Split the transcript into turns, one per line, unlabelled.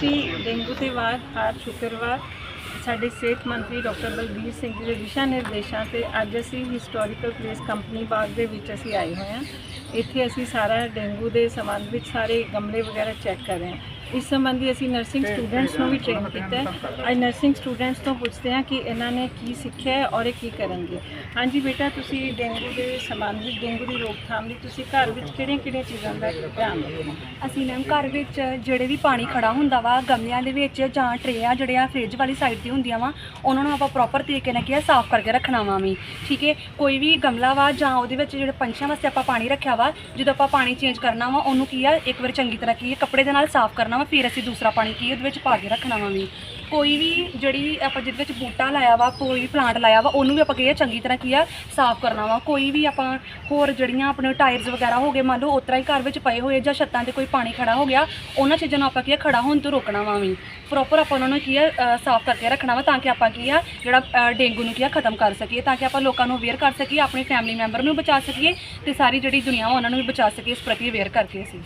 ਸੀ dengue ਦੇ ਬਾਅਦ ਹਰ ਸ਼ੁੱਕਰਵਾਰ ਸਾਡੇ ਸਿਹਤ ਮੰਤਰੀ ਡਾਕਟਰ ਬਲਬੀਰ ਸਿੰਘ ਜੀ ਦੇ ਦਿਸ਼ਾ ਨਿਰਦੇਸ਼ਾਂ ਤੇ ਅੱਜ ਅਸੀਂ ਹਿਸਟੋਰੀਕਲ ਪਲੇਸ ਕੰਪਨੀ ਬਾਗ ਦੇ ਵਿੱਚ ਅਸੀਂ ਆਏ ਹੋਏ ਹਾਂ। ਇੱਥੇ ਅਸੀਂ ਸਾਰਾ ਡੇਂਗੂ ਦੇ ਸੰਬੰਧ ਵਿੱਚ ਸਾਰੇ ਗਮਲੇ ਵਗੈਰਾ ਚੈੱਕ ਕਰ ਰਹੇ ਹਾਂ। ਇਸ ਸੰਬੰਧੀ ਅਸੀਂ ਨਰਸਿੰਗ ਸਟੂਡੈਂਟਸ ਨੂੰ ਵੀ ਟ੍ਰੇਨ ਕੀਤਾ ਹੈ। ਅੱਜ ਨਰਸਿੰਗ ਸਟੂਡੈਂਟਸ ਤੋਂ ਪੁੱਛਦੇ ਹਾਂ ਕਿ ਇਹਨਾਂ ਨੇ ਕੀ ਸਿੱਖਿਆ ਹੈ ਔਰ ਇਹ ਕੀ ਕਰਨਗੇ। ਹਾਂਜੀ ਬੇਟਾ ਤੁਸੀਂ ਡੇਂਗੂ ਦੇ ਸੰਬੰਧ ਵਿੱਚ ਡੇਂਗੂ ਦੀ ਰੋਕਥਾਮ ਲਈ ਤੁਸੀਂ ਘਰ ਵਿੱਚ ਕਿਹੜੀਆਂ-ਕਿਹੜੀਆਂ ਚੀਜ਼ਾਂ ਦਾ ਧਿਆਨ ਰੱਖੋ
ਅਸੀਂ ਮੈਮ ਘਰ ਵਿੱਚ ਜਿਹੜੇ ਵੀ ਪਾਣੀ ਖੜਾ ਹੁੰਦਾ ਵਾ ਗਮਲਿਆਂ ਦੇ ਵਿੱਚ ਜਾਂ ਟਰੇ ਆ ਜਿਹੜੇ ਆ ਫ੍ਰਿਜ ਵਾਲੀ ਸਾਈਡ ਤੇ ਹੁੰਦੀਆਂ ਵਾ ਉਹਨਾਂ ਨੂੰ ਆਪਾਂ ਪ੍ਰੋਪਰ ਤਰੀਕੇ ਨਾਲ ਕੀ ਆ ਸਾਫ਼ ਕਰਕੇ ਰੱਖਣਾ ਵਾ ਵੀ। ਠੀਕ ਹੈ ਕੋਈ ਵੀ ਗਮਲਾ ਵਾ ਜਾਂ ਉਹਦੇ ਵਿੱਚ ਜਿਹੜੇ ਪੰਛੀਆਂ ਵਾਸਤੇ ਆਪਾਂ ਪਾਣੀ ਰੱਖਿਆ ਵਾ ਜਦੋਂ ਆਪਾਂ ਪਾਣੀ ਚੇਂਜ ਕਰਨਾ ਵਾ ਉਹਨੂੰ ਕੀ ਆ ਇੱਕ ਵਾਰ ਚੰਗੀ ਤਰ੍ਹਾਂ ਕੀ ਕੱਪੜੇ ਦੇ ਨਾਲ ਸਾਫ਼ ਕਰਨਾ ਵਾ ਫਿਰ ਅਸੀਂ ਦੂਸਰਾ ਪਾਣੀ ਕੀ ਉਹਦੇ ਵਿੱਚ ਪਾ ਕੇ ਰੱਖਣਾ ਵਾ ਵੀ। ਕੋਈ ਵੀ ਜਿਹੜੀ ਆਪਾਂ ਜਿਹਦੇ ਵਿੱਚ ਬੂਟਾ ਲਾਇਆ ਵਾ ਕੋਈ ਵੀ ਪਲਾਂਟ ਲਾਇਆ ਵਾ ਉਹਨੂੰ ਵੀ ਆਪਾਂ ਕੀ ਆ ਚੰਗੀ ਤਰ੍ਹਾਂ ਕੀ ਆ ਸਾਫ਼ ਕਰਨਾ ਵਾ। ਕੋਈ ਵੀ ਆਪਾਂ ਹੋਰ ਜਿਹੜੀਆਂ ਆਪਣੇ ਟਾਇਰਸ ਵਗੈਰਾ ਹੋ ਗਏ ਮੰਨ ਲਓ ਉਤਰਾ ਹੀ ਘਰ ਵਿੱਚ ਪਏ ਹੋਏ ਜਾਂ ਛੱਤਾਂ ਤੇ ਕੋਈ ਪਾਣੀ ਖੜਾ ਹੋ ਗਿਆ ਉਹਨਾਂ ਚੀਜ਼ਾਂ ਨੂੰ ਆਪਾਂ ਕੀ ਆ ਖੜਾ ਹੋਣ ਤੋਂ ਰੋਕਣਾ ਵਾ ਵੀ। ਪ੍ਰੋਪਰ ਆਪਾਂ ਉਹਨਾਂ ਨੂੰ ਕੀ ਆ ਅ, ਸਾਫ਼ ਕਰਕੇ ਰੱਖਣਾ ਵਾ ਤਾਂ ਕਿ ਆਪਾਂ ਕੀ ਆ ਜਿਹੜਾ ਅ, ਡੇਂਗੂ ਨੂੰ ਕੀ ਆ ਖਤਮ ਕਰ ਸਕੀਏ ਤਾਂ ਕਿ ਆਪਾਂ ਲੋਕਾਂ ਨੂੰ ਅਵੇਅਰ ਕਰ ਸਕੀਏ ਆਪਣੇ ਫੈਮਿਲੀ ਮੈਂਬਰ ਨੂੰ ਬਚਾ ਸਕੀਏ ਤੇ ਸਾਰੀ ਜਿਹੜੀ ਦੁਨੀਆ ਵਾ ਉਹਨਾਂ ਨੂੰ ਵੀ ਬਚਾ ਸਕੀਏ ਇਸ ਪ੍ਰਤੀ ਅਵੇਅਰ ਕਰਕੇ ਅਸੀਂ।